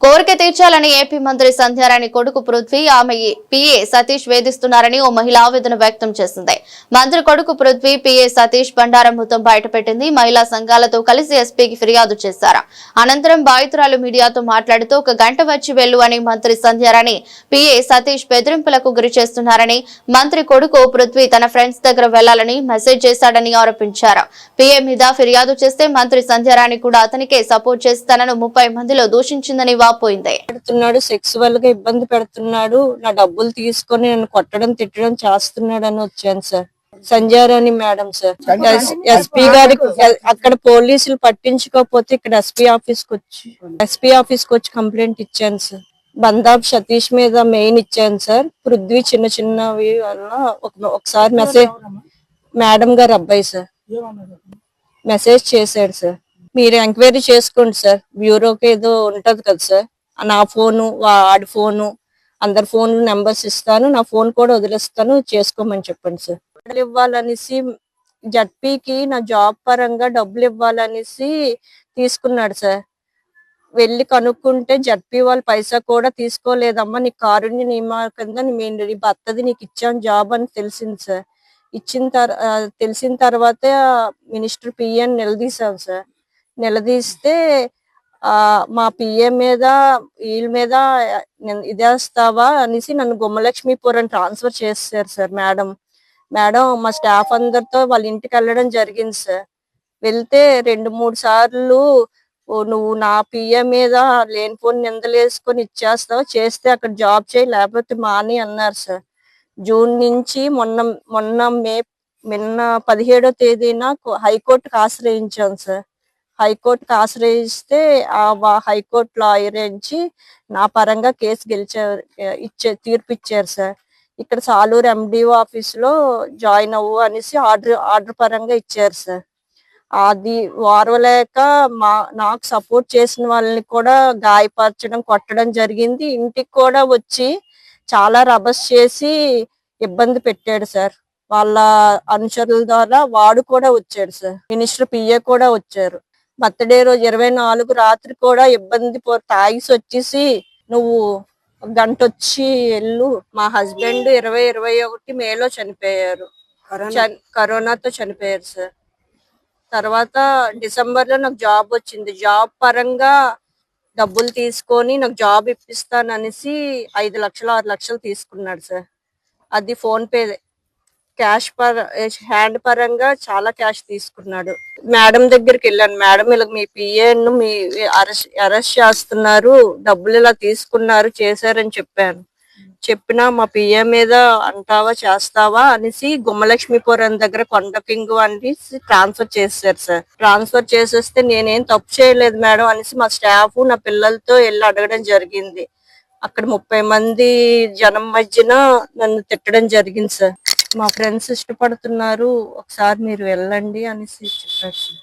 కోరిక తీర్చాలని ఏపీ మంత్రి సంధ్యారాణి కొడుకు పృథ్వీ ఆమె పిఏ సతీష్ వేధిస్తున్నారని ఓ మహిళ ఆవేదన వ్యక్తం చేసింది. మంత్రి కొడుకు పృథ్వీ పిఏ సతీష్ బండారం మొత్తం బయటపెట్టింది. మహిళా సంఘాలతో కలిసి ఎస్పీకి ఫిర్యాదు చేశారు. అనంతరం బాధితురాలు మీడియాతో మాట్లాడుతూ ఒక గంట వచ్చి వెళ్ళు అని మంత్రి సంధ్యారాణి పిఏ సతీష్ బెదిరింపులకు గురి చేస్తున్నారని మంత్రి కొడుకు పృథ్వీ తన ఫ్రెండ్స్ దగ్గర వెళ్ళాలని మెసేజ్ చేశాడని ఆరోపించారు. పిఏ మీద ఫిర్యాదు చేస్తే మంత్రి సంధ్యారాణి కూడా అతనికే సపోర్ట్ చేసి తనను ముప్పై మందిలో దూషించిందని వాపోయింది పెడుతున్నాడు సెక్సువల్గా ఇబ్బంది పెడుతున్నాడు నా డబ్బులు తీసుకొని నన్ను కొట్టడం తిట్టడం చేస్తున్నాడు అని వచ్చాను sir. Sanjayarani madam sir. SP గారికి అక్కడ పోలీసులు పట్టించుకోకపోతే ఇక్కడ ఎస్పీ ఆఫీస్కి వచ్చి ఎస్పీ ఆఫీస్కి వచ్చి కంప్లైంట్ ఇచ్చాను సార్. బందాబ్ సతీష్ మీద మెయిన్ ఇచ్చాను సార్. పృథ్వీ చిన్న చిన్నవి వల్ల ఒక- ఒకసారి మెసేజ్ మేడం గారు అబ్బాయి సార్. మెసేజ్ చేశాడు సార్. మీరు ఎంక్వైరీ చేసుకోండి సార్. బ్యూరోకి ఏదో ఉంటది కదా సార్. నా ఫోను వాడి ఫోను అందరి ఫోన్ నెంబర్స్ ఇస్తాను. నా ఫోన్ కూడా వదిలేస్తాను. చేసుకోమని చెప్పండి సార్. డబ్బులు ఇవ్వాలనేసి జడ్పీకి నా జాబ్ పరంగా డబ్బులు ఇవ్వాలనేసి తీసుకున్నాడు సార్. వెళ్ళి కనుక్కుంటే జడ్పీ వాళ్ళు పైసా కూడా తీసుకోలేదమ్మా. నీ కారుణ్య నియమా కింద నీ నీ భర్తది నీకు ఇచ్చాను జాబ్ అని తెలిసింది సార్. ఇచ్చిన తర్ తెలిసిన తర్వాత మినిస్టర్ పిఎన్ నిలదీశాం సార్. నిలదీస్తే ఆ మా పిఏ మీద వీళ్ళ మీద ఇదేస్తావా అనేసి నన్ను గుమ్మలక్ష్మీపురం ట్రాన్స్ఫర్ చేశారు సార్ మేడం. మేడం మా స్టాఫ్ అందరితో వాళ్ళ ఇంటికి వెళ్ళడం జరిగింది సార్. వెళ్తే రెండు మూడు సార్లు నువ్వు నా పిఏ మీద లేనిపోని నిందలేసుకొని ఇచ్చేస్తావు? చేస్తే అక్కడ జాబ్ చేయి లేకపోతే మాని అన్నారు సార్. జూన్ నుంచి మొన్న మొన్న మే నిన్న పదిహేడో తేదీన కో- హైకోర్టుకు ఆశ్రయించాం సార్. హైకోర్టుకు ఆశ్రయిస్తే ఆ వా- హైకోర్టు లాయర్ నుంచి నా పరంగా కేసు గెలిచారు ఇచ్చే తీర్పు ఇచ్చారు సార్. ఇక్కడ సాలూరు ఎండిఓ ఆఫీస్లో జాయిన్ అవ్వు అనేసి ఆర్డర్ ఆర్డర్ పరంగా ఇచ్చారు సార్. అది వారవలేక మా నాకు సపోర్ట్ చేసిన వాళ్ళని కూడా గాయపరచడం కొట్టడం జరిగింది. ఇంటికి కూడా వచ్చి చాలా రభస్ చేసి ఇబ్బంది పెట్టాడు సార్. వాళ్ళ అనుచరుల ద్వారా వాడు కూడా వచ్చాడు సార్. మినిస్టర్ పిఏ కూడా వచ్చారు. బర్త్డే రోజు ఇరవై నాలుగు రాత్రి కూడా ఇబ్బంది పో తాగిసి వచ్చేసి నువ్వు గంట వచ్చి వెళ్ళు. మా హస్బెండ్ ఇరవై ఇరవై ఒకటి మేలో చనిపోయారు. చన్- కరోనాతో చనిపోయారు సార్. తర్వాత డిసెంబర్లో నాకు జాబ్ వచ్చింది. జాబ్ పరంగా డబ్బులు తీసుకొని నాకు జాబ్ ఇప్పిస్తాను అనేసి ఐదు లక్షలు ఆరు లక్షలు తీసుకున్నాడు సార్. అది ఫోన్ పే క్యాష్ పర హ్యాండ్ పరంగా చాలా క్యాష్ తీసుకున్నాడు. మేడం దగ్గరికి వెళ్ళాను. మేడం ఇలా మీ పిఏన్ మీ అరెస్ట్ అరెస్ట్ చేస్తున్నారు. డబ్బులు ఇలా తీసుకున్నారు చేశారని చెప్పాను. చెప్పినా మా పిఏ మీద అంటావా చేస్తావా అనేసి గుమ్మలక్ష్మీపురం దగ్గర కొండ కింగ్ అనేసి ట్రాన్స్ఫర్ చేశారు సార్. ట్రాన్స్ఫర్ చేసేస్తే నేనేం తప్పు చేయలేదు మేడం అనేసి మా స్టాఫ్ నా పిల్లలతో వెళ్ళి అడగడం జరిగింది. అక్కడ ముప్పై మంది జనం మధ్యన నన్ను తిట్టడం జరిగింది సార్. మా ఫ్రెండ్స్ ఇష్టపడుతున్నారు ఒకసారి మీరు వెళ్ళండి అనేసి చెప్పారు. సార్